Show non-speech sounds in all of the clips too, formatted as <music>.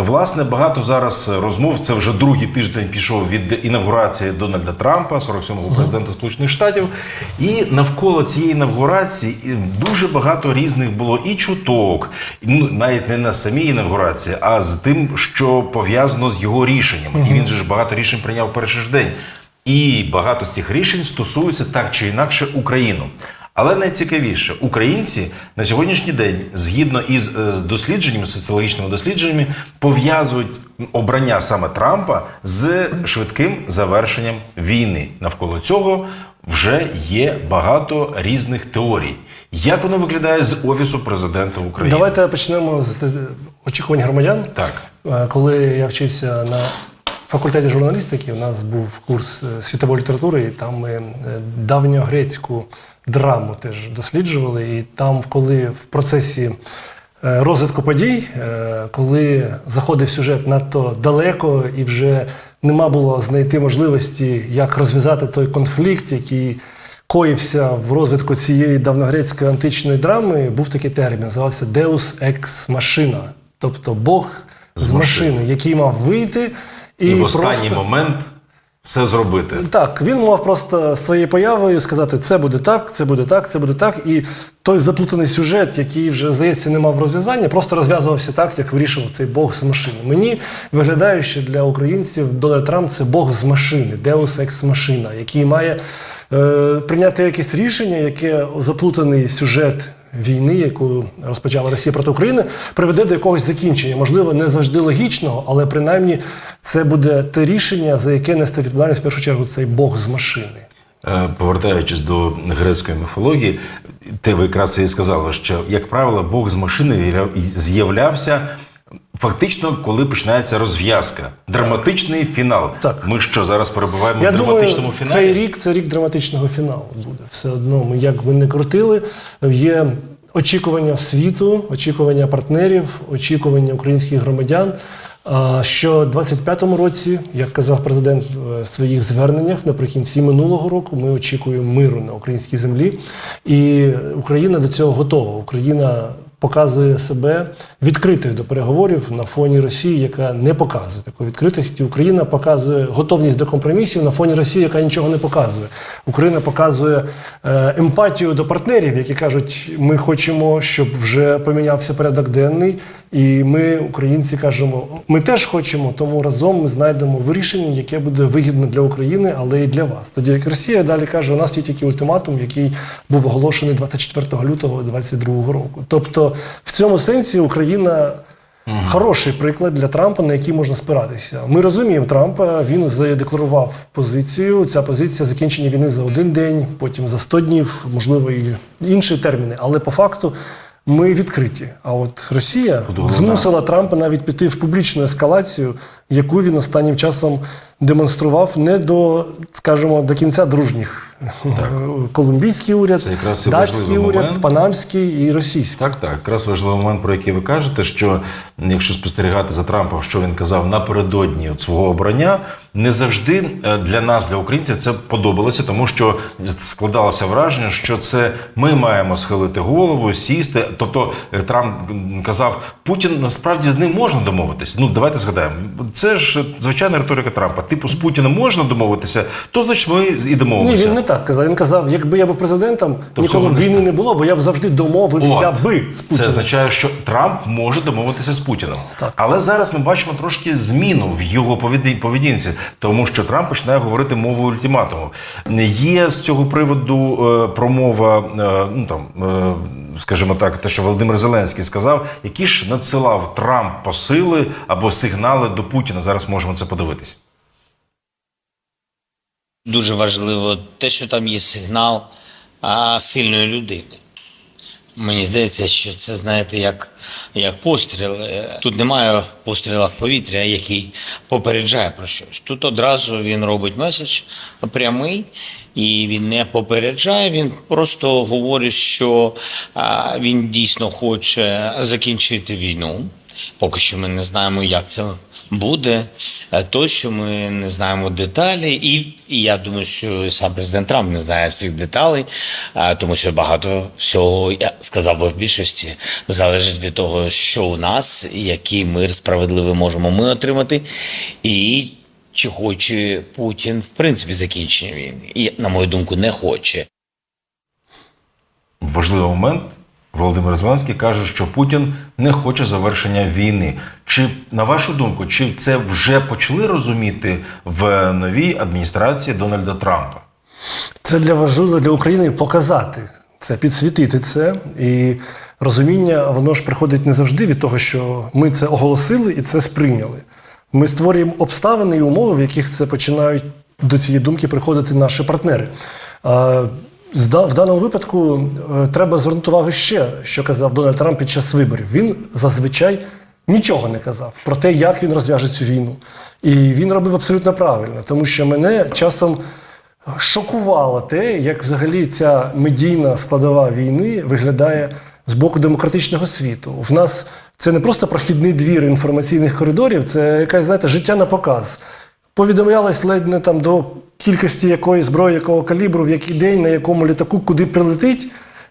Власне, багато зараз розмов. Це вже другий тиждень пішов від інавгурації Дональда Трампа, 47-го президента Сполучених Штатів. І навколо цієї інавгурації дуже багато різних було і чуток, ну навіть не на самій інавгурації, а з тим, що пов'язано з його рішеннями. І він же ж багато рішень прийняв перший ж день. І багато з цих рішень стосуються так чи інакше Україну. Але найцікавіше, українці на сьогоднішній день, згідно із е, дослідженнями, соціологічними дослідженнями, пов'язують обрання саме Трампа з швидким завершенням війни. Навколо цього вже є багато різних теорій. Як воно виглядає з офісу президента України? Давайте почнемо з е, очікувань громадян. Так. Е, Коли я вчився на факультеті журналістики, у нас був курс е, світової літератури, і там ми е, давньогрецьку драму теж досліджували. І там, коли в процесі е, розвитку подій, коли заходив сюжет надто далеко і вже нема було знайти можливості, як розв'язати той конфлікт, який коївся в розвитку цієї давногрецької античної драми, був такий термін, називався Deus ex machina, тобто Бог з, З машини. який мав вийти і, І в останній просто... момент все зробити. Так, він мав просто своєю появою сказати, це буде так, це буде так, це буде так. І той заплутаний сюжет, який вже, здається, не мав розв'язання, просто розв'язувався так, як вирішував цей Бог з машини. Мені виглядає, що для українців Дональд Трамп це Бог з машини, Deus ex machina, який має е, прийняти якесь рішення, яке заплутаний сюжет. Війни, яку розпочала Росія проти України, приведе до якогось закінчення. Можливо, не завжди логічного, але принаймні це буде те рішення, за яке несе відповідальність в першу чергу цей Бог з машини. Е, Повертаючись до грецької міфології, ти ви якраз і сказала, що, як правило, Бог з машини з'являвся фактично, коли починається розв'язка. Драматичний фінал. Так. Ми що зараз перебуваємо Я в драматичному думаю, фіналі? цей рік це рік драматичного фіналу буде. Все одно, ми як би не крутили, є очікування світу, очікування партнерів, очікування українських громадян. Що в 25-му році, як казав президент в своїх зверненнях наприкінці минулого року, ми очікуємо миру на українській землі, і Україна до цього готова. Україна показує себе відкритою до переговорів на фоні Росії, яка не показує такої відкритості. Україна показує готовність до компромісів на фоні Росії, яка нічого не показує. Україна показує е, емпатію до партнерів, які кажуть, ми хочемо, щоб вже помінявся порядок денний. І ми, українці, кажемо, ми теж хочемо, тому разом ми знайдемо вирішення, яке буде вигідне для України, але і для вас. Тоді як Росія далі каже, у нас є тільки ультиматум, який був оголошений 24 лютого 2022 року. Тобто, в цьому сенсі Україна. Хороший приклад для Трампа, на який можна спиратися. Ми розуміємо Трампа. Він задекларував позицію. Ця позиція закінчення війни за один день, потім за 100 днів, можливо, і інші терміни. Але по факту ми відкриті. А от Росія змусила Трампа навіть піти в публічну ескалацію, яку він останнім часом демонстрував не до, скажімо, до кінця дружніх. <laughs> Колумбійський уряд, Це якраз і датський уряд, момент. панамський і російський. Так, так, якраз важливий момент, про який ви кажете, що якщо спостерігати за Трампом, що він казав напередодні от свого обрання, не завжди е, для нас, для українців, це подобалося, тому що складалося враження, що це ми маємо схилити голову, сісти. Тобто е, Трамп казав, Путін насправді з ним можна домовитися. Ну давайте згадаємо. Це ж звичайна риторика Трампа. Типу, з Путіним можна домовитися, то значить ми і Ні, він не так казав. Він казав, якби я був президентом, ніколи цього б війни не було, бо я б завжди домовився От. би з Це Путіним. означає, що Трамп може домовитися з Путіним. Так. Але зараз ми бачимо трошки зміну в його поведі- поведінці, тому що Трамп починає говорити мовою ультиматуму. Є з цього приводу е, промова, е, ну там. Е, Скажімо так, те, що Володимир Зеленський сказав, які ж надсилав Трамп посили або сигнали до Путіна. Зараз можемо це подивитись. Дуже важливо те, що там є сигнал а, сильної людини. Мені здається, що це, знаєте, як, як постріл. Е, Тут немає постріла в повітря, який попереджає про щось. Тут одразу він робить меседж прямий, і він не попереджає, він просто говорить, що він дійсно хоче закінчити війну. Поки що ми не знаємо, як це буде. Е, то, що ми не знаємо деталі, і, і я думаю, що сам президент Трамп не знає всіх деталей, тому що багато всього, я сказав би в більшості, залежить від того, що у нас, який мир справедливий можемо ми отримати, і чи хоче Путін в принципі закінчення війни. І, на мою думку, не хоче. Важливий момент. Володимир Зеленський каже, що Путін не хоче завершення війни. Чи на вашу думку, чи це вже почали розуміти в новій адміністрації Дональда Трампа? Це для важливо для України показати це, підсвітити це. І розуміння, воно ж приходить не завжди від того, що ми це оголосили і це сприйняли. Ми створюємо обставини і умови, в яких це починають до цієї думки приходити наші партнери. В даному випадку е, треба звернути увагу ще, що казав Дональд Трамп під час виборів. Він зазвичай нічого не казав про те, як він розв'яже цю війну. І він робив абсолютно правильно, тому що мене часом шокувало те, як взагалі ця медійна складова війни виглядає з боку демократичного світу. В нас це не просто прохідний двір інформаційних коридорів, це якась, знаєте, життя на показ. Повідомлялось ледь не там до кількості якої зброї, якого калібру, в який день, на якому літаку, куди прилетить.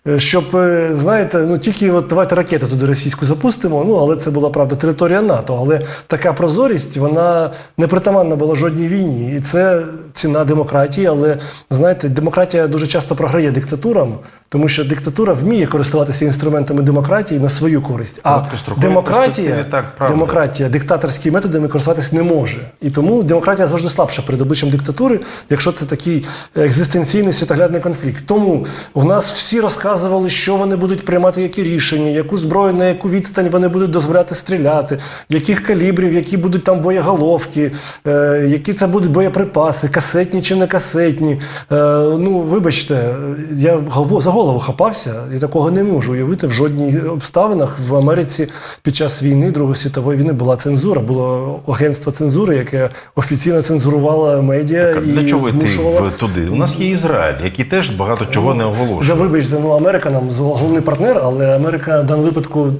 Е, Щоб, е, знаєте, ну тільки от давайте ракети туди російську запустимо. Ну, але це була правда територія НАТО. Але така прозорість вона не притаманна була жодній війні. І це ціна демократії. Але знаєте, демократія дуже часто програє диктатурам, тому що диктатура вміє користуватися інструментами демократії на свою користь. А демократія, так, демократія диктаторськими методами користуватися не може. І тому демократія завжди слабша перед обличчям диктатури, якщо це такий екзистенційний світоглядний конфлікт. Тому в нас всі розказували, що вони будуть приймати, які рішення, яку зброю, на яку відстань вони будуть дозволяти стріляти, яких калібрів, які будуть там боєголовки, е, які це будуть боєприпаси, касетні чи не касетні. Е, ну, вибачте, я за голову хапався і такого не можу уявити в жодній обставинах в Америці під час війни Другої світової війни була цензура, було агентство цензури, яке офіційно цензурувало медіа Так, і для чого змушувало... туди? У нас є Ізраїль, який теж багато чого не оголошує. вибачте, ну Америка нам головний партнер, але Америка в даному випадку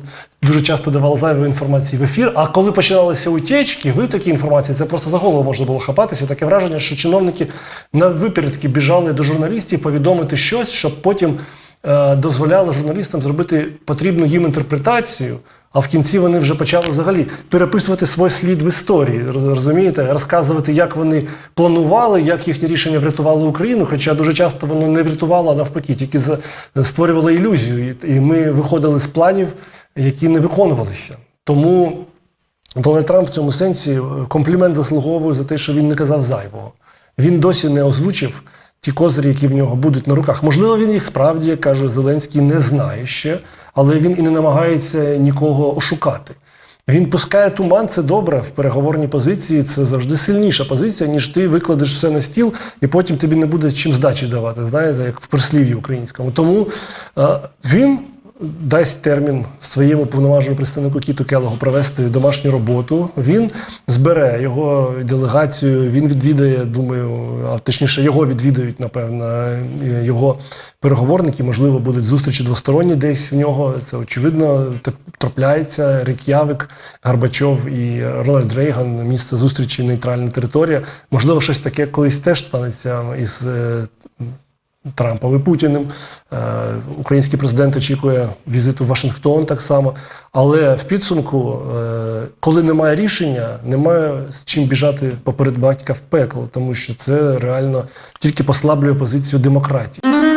дуже часто давала зайву інформацію в ефір. А коли починалися утечки, витоки інформації, це просто за голову можна було хапатися. Таке враження, що чиновники на випередки біжали до журналістів повідомити щось, щоб потім е, дозволяло журналістам зробити потрібну їм інтерпретацію. А в кінці вони вже почали взагалі переписувати свій слід в історії. Розумієте, розказувати, як вони планували, як їхні рішення врятували Україну. Хоча дуже часто воно не врятувало, а навпаки, тільки створювало ілюзію. І- І ми виходили з планів, які не виконувалися. Тому Дональд Трамп в цьому сенсі е, комплімент заслуговує за те, що він не казав зайвого. Він досі не озвучив ті козирі, які в нього будуть на руках. Можливо, він їх справді, як каже Зеленський, не знає ще, але він і не намагається нікого ошукати. Він пускає туман, це добре в переговорній позиції. Це завжди сильніша позиція, ніж ти викладеш все на стіл, і потім тобі не буде чим здачі давати. Знаєте, як в прислів'ї українському. Тому е, він дасть термін своєму повноваженому представнику Кіту Келогу провести домашню роботу. Він збере його делегацію, він відвідає, думаю, а точніше, його відвідають, напевно, е, його переговорники. Можливо, будуть зустрічі двосторонні десь в нього. Це очевидно так трапляється. Рик'явик, Горбачов і Рональд Рейган, місце зустрічі нейтральна територія. Можливо, щось таке колись теж станеться із. Трампом і Путіним. Е, Український президент очікує візиту в Вашингтон так само. Але в підсумку, е, коли немає рішення, немає з чим біжати поперед батька в пекло, тому що це реально тільки послаблює позицію демократії.